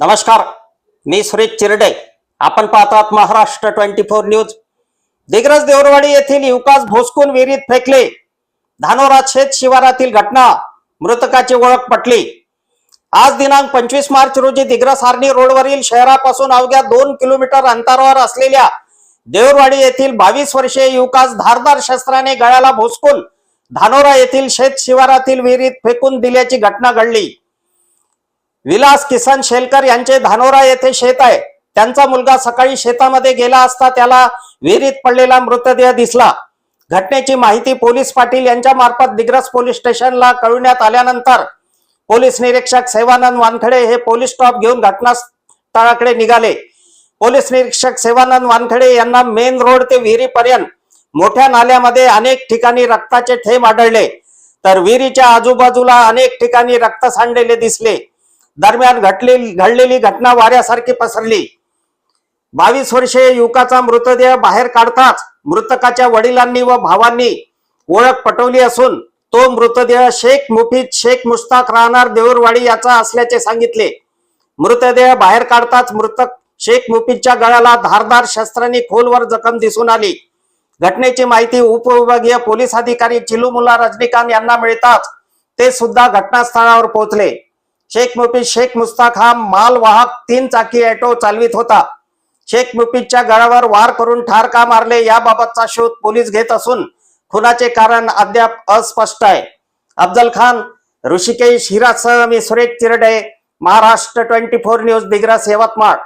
नमस्कार मी सुरेश चिरडे. आपण पाहतात Maharashtra twenty four news. Digras Devarwadi येथील युवकास भोसकून विहिरीत फेकले. धानोरा शेत शिवारातील घटना मृतकाची ओळख पटली. आज दिनांक पंचवीस मार्च रोजी दिग्रस हार्नी रोडवरील शहरापासून अवघ्या दोन किलोमीटर अंतरावर असलेल्या देवरवाडी येथील बावीस वर्षीय युवकास धारदार शस्त्राने गळ्याला भोसकून धानोरा येथील शेत शिवारातील विहिरीत फेकून दिल्याची घटना घडली. विलास किसन शेलकर यांचे धानोरा येथे शेत आहे. त्यांचा मुलगा सकाळी शेतामध्ये गेला असता त्याला विहिरीत पडलेला मृतदेह दिसला. घटनेची माहिती पोलीस पाटील यांच्या मार्फत दिग्रस पोलीस स्टेशनला कळवण्यात आल्यानंतर पोलीस निरीक्षक सेवानंद वानखडे हे पोलीस स्टॉप घेऊन घटनास्थळाकडे निघाले. पोलीस निरीक्षक सेवानंद वानखडे यांना मेन रोड ते विहिरीपर्यंत मोठ्या नाल्यामध्ये अनेक ठिकाणी रक्ताचे थेंब आढळले. तर विहिरीच्या आजूबाजूला अनेक ठिकाणी रक्त सांडलेले दिसले. दरम्यान घटलेली घडलेली घटना वाऱ्यासारखी पसरली. बावीस वर्षे युवकाचा मृतदेह बाहेर काढताच मृतकाच्या वडिलांनी व भावांनी ओळख पटवली असून तो मृतदेह शेख मुफीद शेख मुस्ताक राहणार देऊरवाडी याचा असल्याचे सांगितले. मृतदेह बाहेर काढताच मृतक शेख मुफीदच्या गळ्याला धारदार शस्त्रांनी खोलवर जखम दिसून आली. घटनेची माहिती उपविभागीय पोलीस अधिकारी चिलुमुल्ला रजनीकांत यांना मिळताच ते सुद्धा घटनास्थळावर पोहोचले. शेख मुफीद शेख मुस्ताक हा मालवाहक तीन चाकी ऑटो चालवित होता. शेख मुफीदच्या गळावर वार करून ठार का मारले. याबाबतचा शोध पोलीस घेत असून खुनाचे कारण अद्याप अस्पष्ट आहे. अफजल खान ऋषिकेश हिरासह मी Suresh Chirde Maharashtra twenty four news Digras Yavatmal